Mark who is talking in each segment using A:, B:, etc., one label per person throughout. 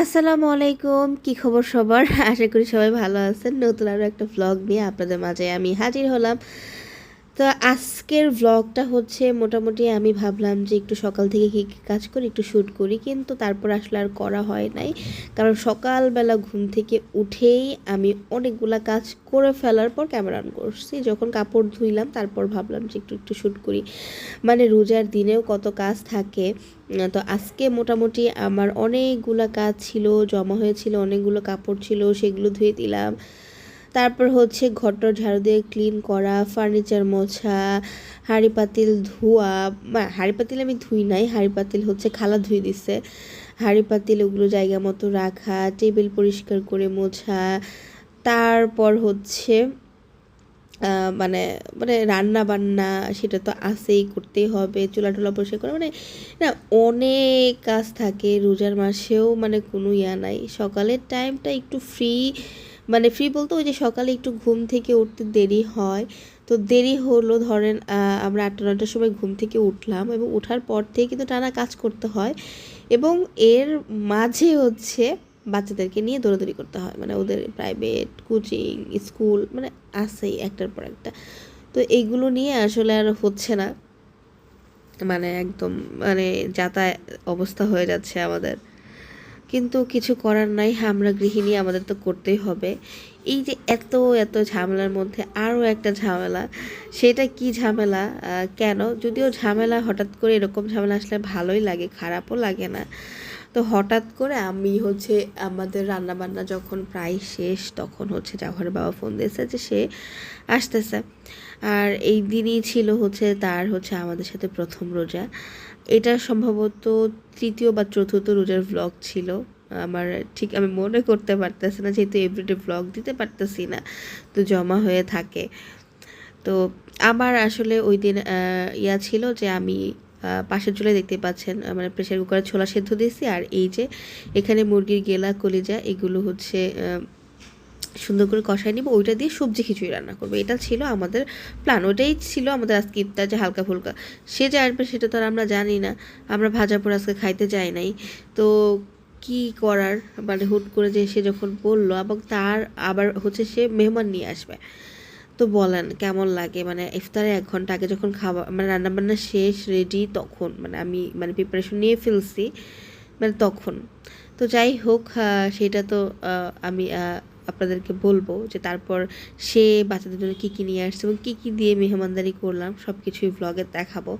A: আসসালামু আলাইকুম। কি খবর সবার? আশা করি সবাই ভালো আছেন। নতুন আরও একটা ভ্লগ নিয়ে আপনাদের মাঝে আমি হাজির হলাম। তো আজকের ভ্লগটা হচ্ছে মোটামুটি আমি ভাবলাম যে একটু সকাল থেকে কী কী কাজ করি, একটু শ্যুট করি, কিন্তু তারপর আসলে আর করা হয় নাই। কারণ সকালবেলা ঘুম থেকে উঠেই আমি অনেকগুলা কাজ করে ফেলার পর ক্যামেরা অন করছি। যখন কাপড় ধুইলাম, তারপর ভাবলাম যে একটু একটু শ্যুট করি। মানে রোজার দিনেও কত কাজ থাকে। তো আজকে মোটামুটি আমার অনেকগুলা কাজ ছিল, জমা হয়েছিল, অনেকগুলো কাপড় ছিল, সেগুলো ধুয়ে দিলাম। তারপর হচ্ছে ঘরটর ঝাড়ু দিয়ে ক্লিন করা ফার্নিচার মোছা, হাঁড়ি পাতিল ধোয়া হাঁড়ি পাতিল আমি ধুই নাই, হাঁড়ি পাতিল হচ্ছে খালা ধুই দিছে। হাঁড়ি পাতিল ওগুলো জায়গা মতো রাখা, টেবিল পরিষ্কার করে মোছা, তারপর হচ্ছে মানে মানে রান্না বান্না সেটা তো আসেই করতেই হবে, চুলা টুলা পরিষ্কার করে মানে না অনেক কাজ থাকে, রোজার মাসেও মানে কোনো ইয়া নাই, সকালের টাইমটা একটু ফ্রি মানে ফ্রি বলতে ওই যে সকালে একটু ঘুম থেকে উঠতে দেরি হয়। তো দেরি হলো ধরেন আমরা আটটা নটার সময় ঘুম থেকে উঠলাম এবং ওঠার পর থেকে কিন্তু টানা কাজ করতে হয় এবং এর মাঝে হচ্ছে বাচ্চাদেরকে নিয়ে দৌড়াদৌড়ি করতে হয়। মানে ওদের প্রাইভেট কোচিং স্কুল মানে আছেই একটার পর একটা। তো এইগুলো নিয়ে আসলে আর হচ্ছে না। মানে একদম মানে যাতায়াত অবস্থা হয়ে যাচ্ছে আমাদের। কিন্তু কিছু করার নাই আমরা গৃহিণী, আমাদের তো করতেই হবে। এই যে এত এত ঝামেলার মধ্যে আরও একটা ঝামেলা, সেটা কি ঝামেলা কেন? যদিও ঝামেলা হঠাৎ করে এরকম ঝামেলা আসলে ভালোই লাগে, খারাপও লাগে না। তো হঠাৎ করে আমি হচ্ছে আমাদের রান্না বান্না যখন প্রায় শেষ, তখন হচ্ছে জাফরের বাবা ফোন দিয়েছে যে সে আসতেছে। আর এই দিনই ছিল হচ্ছে তার হচ্ছে আমাদের সাথে প্রথম রোজা। এটা সম্ভবত তৃতীয় বা চতুর্থ রোজার ভ্লগ ছিল। আমার ঠিক আমি মনে করতে পারতেছি না, যেহেতু এভরিডে ভ্লগ দিতে পারতেছি না, তো জমা হয়ে থাকে। তো আমার আসলে ওই দিন ইয়া ছিল যে আমি পাশের চুলে দেখতে পাচ্ছেন মানে প্রেশার কুকারে ছোলা সেদ্ধ দিয়েছি, আর এই যে এখানে মুরগির গেলা কলিজা, এগুলো হচ্ছে সুন্দর করে কষাই নিব, ওইটা দিয়ে সবজি খিচুড়ি রান্না করব। এটা ছিল আমাদের প্ল্যান ওইটাই ছিল আমাদের আজকে ইফতার যে হালকা ফুলকা। সে যে আসবে সেটা তো আর আমরা জানি না, আমরা ভাজা পোড়া আজকে খাইতে যাই নাই। তো কি করার? মানে হুট করে যে সে যখন বলল, এবং তার আবার হচ্ছে সে মেহমান নিয়ে আসবে। তো বলেন কেমন লাগে? মানে ইফতারে এক ঘণ্টা আগে যখন খাওয়া মানে রান্নাবান্না শেষ রেডি তখন মানে আমি মানে প্রিপারেশন নিয়ে ফেলছি মানে তখন। তো যাই হোক সেটা তো আমি আপনাদেরকে বলব যে তারপর সে বাচ্চাদের জন্য কী কী নিয়ে আসছে এবং কী কী দিয়ে মেহমানদারি করলাম সব কিছুই ব্লগে দেখাবো।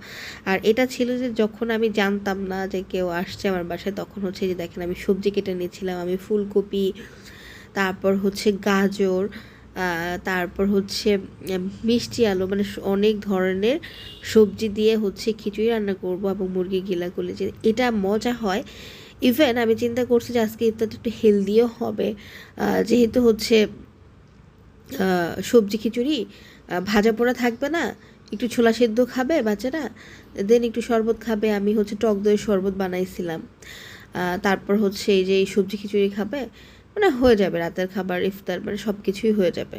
A: আর এটা ছিল যে যখন আমি জানতাম না যে কেউ আসছে আমার বাসায়, তখন হচ্ছে যে দেখেন আমি সবজি কেটে নিয়েছিলাম, আমি ফুলকপি, তারপর হচ্ছে গাজর তারপর হচ্ছে মিষ্টি আলু মানে অনেক ধরনের সবজি দিয়ে হচ্ছে খিচুড়ি রান্না করব এবং মুরগি গিলা করলে যে এটা মজা হয়। ইভেন আমি চিন্তা করছি যে আজকে ইফতারটা একটু হেলদিও হবে। যেহেতু হচ্ছে সবজি খিচুড়ি ভাজা পোড়া থাকবে না, একটু ছোলা সেদ্ধ খাবে বাচ্চারা দেন একটু শরবত খাবে। আমি হচ্ছে টক দইয়ের শরবত বানাইছিলাম। তারপর হচ্ছে এই যে এই সবজি খিচুড়ি খাবে মানে হয়ে যাবে রাতের খাবার, ইফতার মানে সব কিছুই হয়ে যাবে।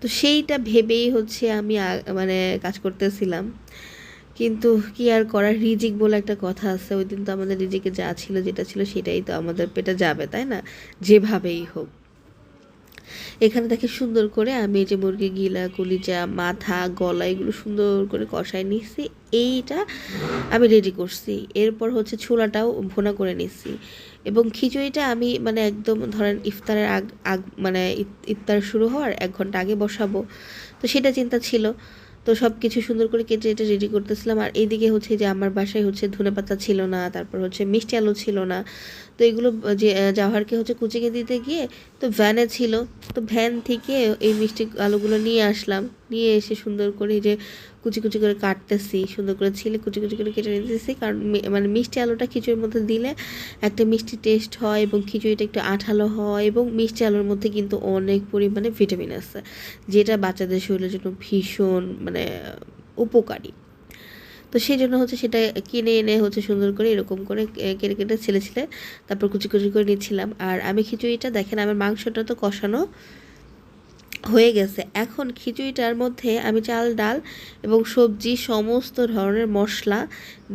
A: তো সেইটা ভেবেই হচ্ছে আমি মানে কাজ করতেছিলাম। কিন্তু কি আর করার, রিজিক বলে একটা কথা আছে। ওই দিন তো আমাদের রিজিকে যা ছিল যেটা ছিল সেটাই তো আমাদের পেটে যাবে, তাই না? যেভাবেই হোক। এখানে দেখে সুন্দর করে আমি যে মুরগি, গিলা, কলিজা, মাথা, গলা, এগুলো সুন্দর করে কষায় নিচ্ছি। এইটা আমি রেডি করছি। এরপর হচ্ছে ছোলাটাও ভুনা করে নিচ্ছি। এবং খিচুড়িটা আমি মানে একদম ধরেন ইফতারের আগ আগ মানে ইফতার শুরু হওয়ার এক ঘণ্টা আগে বসাবো। তো সেটা চিন্তা ছিল। তো সব কিছু সুন্দর করে কেটে এটা রেডি করতেছিলাম। আর এইদিকে হচ্ছে যে আমার বাসায় হচ্ছে ধনে পাতা ছিল না, তারপর হচ্ছে মিষ্টি আলু ছিল না। তো এগুলো, যে জাওহারকে হচ্ছে কুচিকে দিতে গিয়ে তো ভ্যানে ছিল। তো ভ্যান থেকে এই মিষ্টি আলুগুলো নিয়ে আসলাম। নিয়ে এসে সুন্দর করে যে কুচি কুচি করে কাটতেছি, সুন্দর করে ছিলে কুচি কুচি করে কেটে নিতেছি। কারণ মানে মিষ্টি আলুটা খিচুড়ির মধ্যে দিলে একটা মিষ্টি টেস্ট হয় এবং খিচুড়িটা একটু আঠালো হয় এবং মিষ্টি আলুর মধ্যে কিন্তু অনেক পরিমাণে ভিটামিন আছে, যেটা বাচ্চাদের শরীরের জন্য ভীষণ মানে উপকারী। তো সেই জন্য হচ্ছে সেটা কিনে এনে হচ্ছে সুন্দর করে এরকম করে কেটে কেটে ছেলে ছেলে, তারপর কুচি কুচি করে নিচ্ছিলাম। আর আমি খিচুড়িটা দেখেন আমার মাংসটা তো কষানো হয়ে গেছে। এখন খিচুড়িটার মধ্যে আমি চাল, ডাল এবং সবজি সমস্ত ধরনের মশলা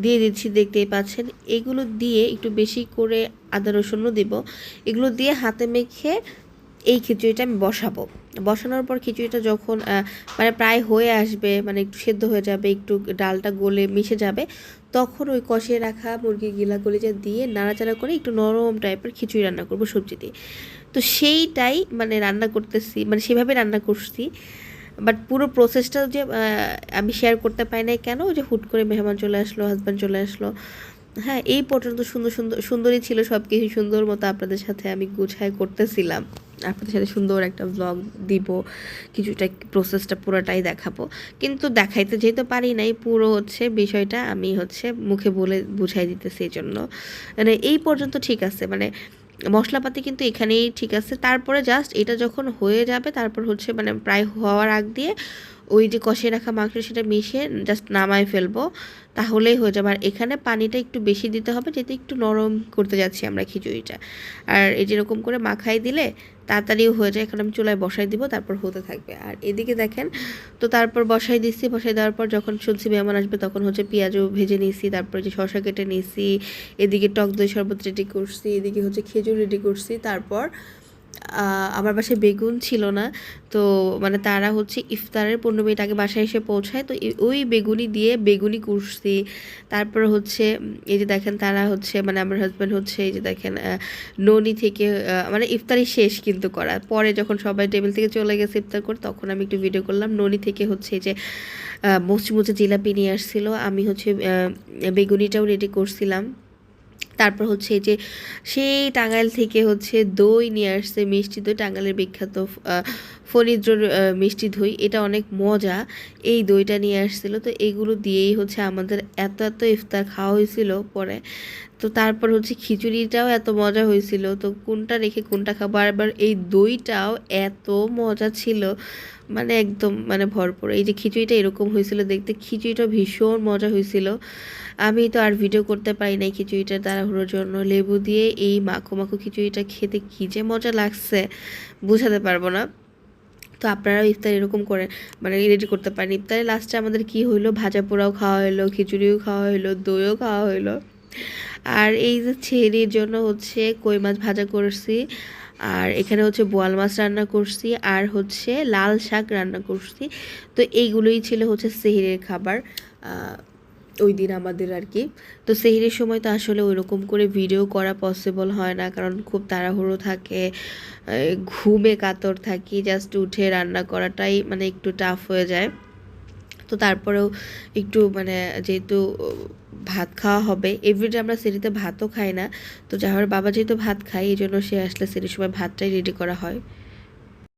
A: দিয়ে দিচ্ছি, দেখতেই পাচ্ছেন। এগুলো দিয়ে একটু বেশি করে আদা রসুনও দিব। এগুলো দিয়ে হাতে মেখে এই খিচুড়িটা আমি বসাবো। বসানোর পর খিচুড়িটা যখন মানে প্রায় হয়ে আসবে মানে একটু সেদ্ধ হয়ে যাবে, একটু ডালটা গলে মিশে যাবে, তখন ওই কষিয়ে রাখা মুরগি গিলা কলিজা দিয়ে নাড়াচাড়া করে একটু নরম টাইপের খিচুড়ি রান্না করব সবজি দিয়ে। তো সেইটাই মানে রান্না করতেছি মানে সেভাবে রান্না করছি, বাট পুরো প্রসেসটা যে আমি শেয়ার করতে পাই নাই কেন যে হুট করে মেহমান চলে আসলো হাজব্যান্ড চলে আসলো হ্যাঁ এই পর্যন্ত সুন্দর সুন্দর, সুন্দরই ছিল সব কিছু সুন্দর মতো আপনাদের সাথে আমি গুছাই করতেছিলাম। আপনাদের সাথে সুন্দর একটা ব্লগ দিব, কিছুটা প্রসেসটা পুরোটাই দেখাবো। কিন্তু দেখাইতে যেহেতু পারি নাই, পুরো হচ্ছে বিষয়টা আমি হচ্ছে মুখে বলে বুঝাই দিতেছি এই জন্য মানে এই পর্যন্ত ঠিক আছে মানে মশলাপাতি কিন্তু এখানেই ঠিক আছে। তারপরে জাস্ট এটা যখন হয়ে যাবে, তারপর হচ্ছে মানে প্রায় হওয়ার আগ দিয়ে ওই যে কষিয়ে রাখা মাংস সেটা মিশিয়ে জাস্ট নামায় ফেলব। তাহলেই হয়ে যাবে। আর এখানে পানিটা একটু বেশি দিতে হবে যেতে একটু নরম করতে যাচ্ছি আমরা খিচুড়িটা। আর এই যেরকম করে মাখাই দিলে তাড়াতাড়িও হয়ে যায়। এখন আমি চুলায় বসাই দিব, তারপর হতে থাকবে। আর এদিকে দেখেন, তো তারপর বসাই দিচ্ছি। বসাই দেওয়ার পর যখন শুনছি মেহমান আসবে, তখন হচ্ছে পেঁয়াজও ভেজে নিয়েছি, তারপর যে শশা কেটে নিয়েছি, এদিকে টক দই শরবত রেডি করছি, এদিকে হচ্ছে খেজুর রেডি করছি, তারপর আমার বাসায় বেগুন ছিল না। তো মানে তারা হচ্ছে ইফতারের পনেরো মিনিট আগে বাসায় এসে পৌঁছায়। তো ওই বেগুনি দিয়ে বেগুনি কুরছি তারপর হচ্ছে এই যে দেখেন তারা হচ্ছে মানে আমার হাজব্যান্ড হচ্ছে এই যে দেখেন ননি থেকে মানে ইফতারি শেষ কিন্তু করা। পরে যখন সবাই টেবিল থেকে চলে গেছে ইফতার করে তখন আমি একটু ভিডিও করলাম। ননি থেকে হচ্ছে যে আহ, মুচি মুচি জিলাপি নিয়ে আসছিল। আমি হচ্ছে বেগুনিটাও রেডি করছিলাম। তারপর হচ্ছে এই যে সেই টাঙ্গাইল থেকে হচ্ছে দই নিয়ে আসছে মিষ্টি দই, টাঙ্গাইলের বিখ্যাত ফণিদ্রর মিষ্টি দই। এটা অনেক মজা। এই দইটা নিয়ে আসছিল। তো এগুলো দিয়েই হচ্ছে আমাদের এত এত ইফতার খাওয়া হয়েছিল পরে। তো তারপর হচ্ছে খিচুড়িটাও এত মজা হয়েছিল। তো কোনটা রেখে কোনটা খাব? আর এই দইটাও এত মজা ছিল। মানে একদম মানে ভরপুর। এই যে খিচুড়িটা এরকম হয়েছিল দেখতে, খিচুড়িটা ভীষণ মজা হয়েছিল। আমি তো আর ভিডিও করতে পারি নাই খিচুড়িটা তাড়াহুড়োর জন্য। লেবু দিয়ে এই মাখো মাখো খিচুড়িটা খেতে কী যে মজা লাগছে, বোঝাতে পারব না। তো আপনারাও ইফতার এরকম করে মানে রেডি করতে পারেন। ইফতারে লাস্টে আমাদের কি হইল? ভাজা পোড়াও খাওয়া হলো খিচুড়িও খাওয়া হলো দইও খাওয়া হলো আর এই যে ছেড়ির জন্য হচ্ছে কই মাছ ভাজা করছি, আর এখানে হচ্ছে বোয়াল মাছ রান্না করছি, আর হচ্ছে লাল শাক রান্না করছি। তো এইগুলোই ছিল হচ্ছে সেহিরের খাবার ওই দিন আমাদের আর কি। তো সেহিরের সময় তো আসলে ওইরকম করে ভিডিও করা পসিবল হয় না, কারণ খুব তাড়াহুড়ো থাকে ঘুমে কাতর থাকি জাস্ট উঠে রান্না করাটাই মানে একটু টাফ হয়ে যায়। তো তারপরেও একটু মানে যেহেতু ভাত খাওয়া হবে। এভরিডে আমরা সিঁড়িতে ভাতও খাই না। তো যাহার বাবা যেহেতু ভাত খায় এই জন্য সে আসলে সিঁড়ির সময় ভাতটাই রেডি করা হয়।